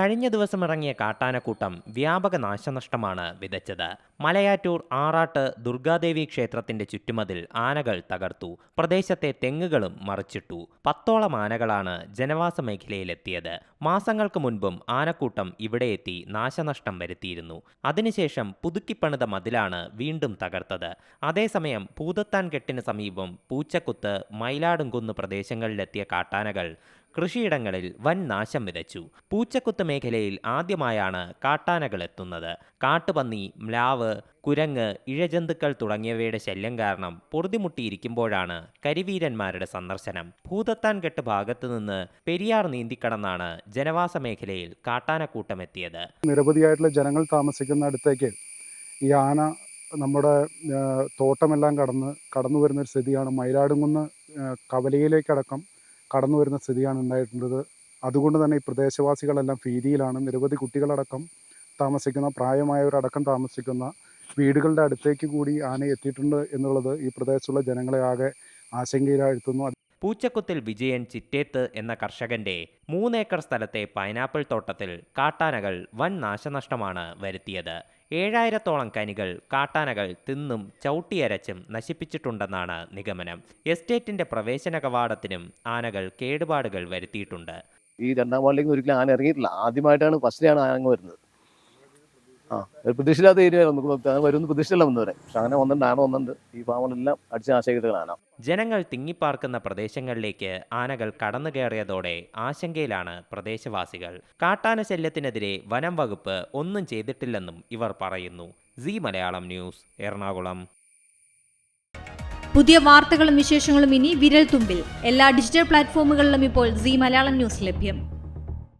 കഴിഞ്ഞ ദിവസം ഇറങ്ങിയ കാട്ടാനക്കൂട്ടം വ്യാപക നാശനഷ്ടമാണ് വിതച്ചത്. മലയാറ്റൂർ ആറാട്ട് ദുർഗാദേവി ക്ഷേത്രത്തിന്റെ ചുറ്റുമതിൽ ആനകൾ തകർത്തു. പ്രദേശത്തെ തെങ്ങുകളും മറിച്ചിട്ടു. പത്തോളം ആനകളാണ് ജനവാസ മേഖലയിലെത്തിയത്. മാസങ്ങൾക്ക് മുൻപും ആനക്കൂട്ടം ഇവിടെ എത്തി നാശനഷ്ടം വരുത്തിയിരുന്നു. അതിനുശേഷം പുതുക്കിപ്പണിത മതിലാണ് വീണ്ടും തകർത്തത്. അതേസമയം പൂതത്താൻ കെട്ടിന് സമീപം പൂച്ചക്കുത്ത് മയിലാടുംകുന്ന് പ്രദേശങ്ങളിലെത്തിയ കാട്ടാനകൾ കൃഷിയിടങ്ങളിൽ വൻ നാശം വിതച്ചു. പൂച്ചക്കുത്ത് മേഖലയിൽ ആദ്യമായാണ് കാട്ടാനകൾ എത്തുന്നത്. കാട്ടുപന്നി മ്ലാവ് കുരങ്ങ് ഇഴജന്തുക്കൾ തുടങ്ങിയവയുടെ ശല്യം കാരണം പൊറുതിമുട്ടിയിരിക്കുമ്പോഴാണ് കരിവീരന്മാരുടെ സന്ദർശനം. ഭൂതത്താൻകെട്ട് ഭാഗത്തു നിന്ന് പെരിയാർ നീന്തിക്കടന്നാണ് ജനവാസ മേഖലയിൽ കാട്ടാനക്കൂട്ടം എത്തിയത് നിരവധിയായിട്ടുള്ള ജനങ്ങൾ താമസിക്കുന്ന അടുത്തേക്ക് ഈ ആന നമ്മുടെ തോട്ടമെല്ലാം കടന്ന് കടന്നു വരുന്ന ഒരു സ്ഥിതിയാണ്. മയിലാടുംകുന്ന് കവലയിലേക്കടക്കം കടന്നു വരുന്ന സ്ഥിതിയാണ് ഉണ്ടായിട്ടുള്ളത്. അതുകൊണ്ട് തന്നെ ഈ പ്രദേശവാസികളെല്ലാം ഭീതിയിലാണ്. നിരവധി കുട്ടികളടക്കം താമസിക്കുന്ന പ്രായമായവരടക്കം താമസിക്കുന്ന വീടുകളുടെ അടുത്തേക്ക് കൂടി ആന എത്തിയിട്ടുണ്ട് എന്നുള്ളത് ഈ പ്രദേശത്തുള്ള ജനങ്ങളെ ആകെ ആശങ്കയിലാഴ്ത്തുന്നു. പൂച്ചക്കുത്തിൽ വിജയൻ ചിറ്റേത്ത് എന്ന കർഷകന്റെ മൂന്നേക്കർ സ്ഥലത്തെ പൈനാപ്പിൾ തോട്ടത്തിൽ കാട്ടാനകൾ വൻ നാശനഷ്ടമാണ് വരുത്തിയത്. ഏഴായിരത്തോളം കനികൾ കാട്ടാനകൾ തിന്നും ചവിട്ടിയരച്ചും നശിപ്പിച്ചിട്ടുണ്ടെന്നാണ് നിഗമനം. എസ്റ്റേറ്റിന്റെ പ്രവേശന കവാടത്തിനും ആനകൾ കേടുപാടുകൾ വരുത്തിയിട്ടുണ്ട്. ഈ രണ്ടാം വാർഡിലേക്ക് ഒരിക്കലും ആന ഇറങ്ങിയിട്ടില്ല. ആദ്യമായിട്ടാണ് ഫസ്റ്റിലാണ് ആന വരുന്നത്. ആ പ്രതീക്ഷയില്ലാത്ത ഏരിയ വരുന്ന പ്രതീക്ഷയില്ല വന്നവരെ. പക്ഷെ അങ്ങനെ വന്നിട്ടുണ്ട് ആന വന്നിട്ടുണ്ട്. ഈ ഭാഗങ്ങളെല്ലാം അടിച്ച ആശയകളാണ് ജനങ്ങൾ തിങ്ങിപ്പാർക്കുന്ന പ്രദേശങ്ങളിലേക്ക് ആനകൾ കടന്നു കയറിയതോടെ ആശങ്കയിലാണ് പ്രദേശവാസികൾ. കാട്ടാന ശല്യത്തിനെതിരെ വനം വകുപ്പ് ഒന്നും ചെയ്തിട്ടില്ലെന്നും ഇവർ പറയുന്നു. C Malayalam news Ernakulam. പുതിയ വാർത്തകളും വിശേഷങ്ങളും ഇനി വിരൽ തുമ്പിൽ എല്ലാ ഡിജിറ്റൽ പ്ലാറ്റ്ഫോമുകളിലും ഇപ്പോൾ സി മലയാളം ന്യൂസ് ലഭ്യം.